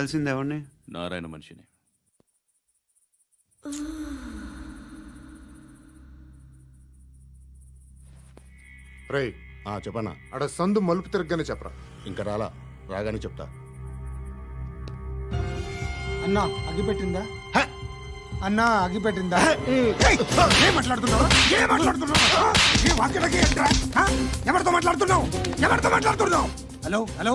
చేయాల్సింది ఎవరిని? నారాయణ మనిషిని. రై ఆ చెప్పన్నా ఆడ సందు మలుపు తిరగగానే చెప్పరా. ఇంకా రాలా? రాగానే చెప్తా. అన్నా అగిపెట్టిందా అన్నా అగిపెట్టిందా ఏం మాట్లాడుతున్నావు? ఏం మాట్లాడుతున్నావు? వాక్యలకి? ఎవరితో మాట్లాడుతున్నావు? ఎవరితో మాట్లాడుతున్నావు? Hello hello?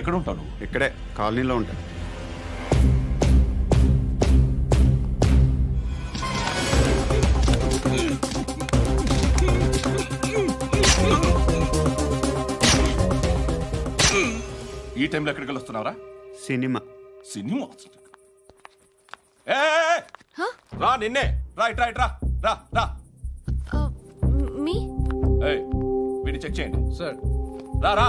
ఎక్కడ ఉంటావు నువ్వు? ఇక్కడే కాలనీలో ఉంటాయి ఈ టైంలో ఎక్కడికి వస్తున్నావురా? సినిమా. సినిమా? ఏయ్. రా నిన్నే. రా ఇట్ రా ఇట్ రా. రా రా మీ? ఏయ్ వీడిని చెక్ చేయండి. సార్. రా రా.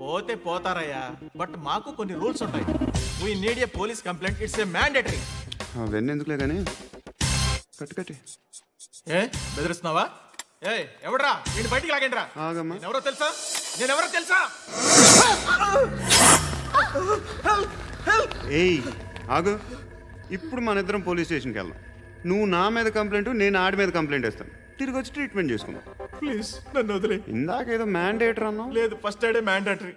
పోతే పోతారయ్యా బట్ మాకు కొన్ని రూల్స్ ఉంటాయి we need a police complaint it's a mandatory అవన్నీ ఎందుకులే కానీ కట్టు కట్టి. ఏ బెదిరిస్తున్నావా? ఏ ఎవడ్రా? నేను బయటికి లాగండిరా ఆగమ్మా. ఎవరో తెలుసా? నేను ఎవరో తెలుసా? ఏయ్ ఆగు. ఇప్పుడు మన ఇద్దరం పోలీస్ స్టేషన్కి వెళ్దాం. నువ్వు నా మీద కంప్లైంట్ నేను ఆడి మీద కంప్లైంట్ వేస్తాను. తిరిగి వచ్చి ట్రీట్మెంట్ చేసుకుందాం. ప్లీజ్ నన్ను వదిలే. ఇందాక ఏదో మ్యాండేటర్ అన్నావు. లేదు ఫస్ట్ ఎయిడే మ్యాండేటరీ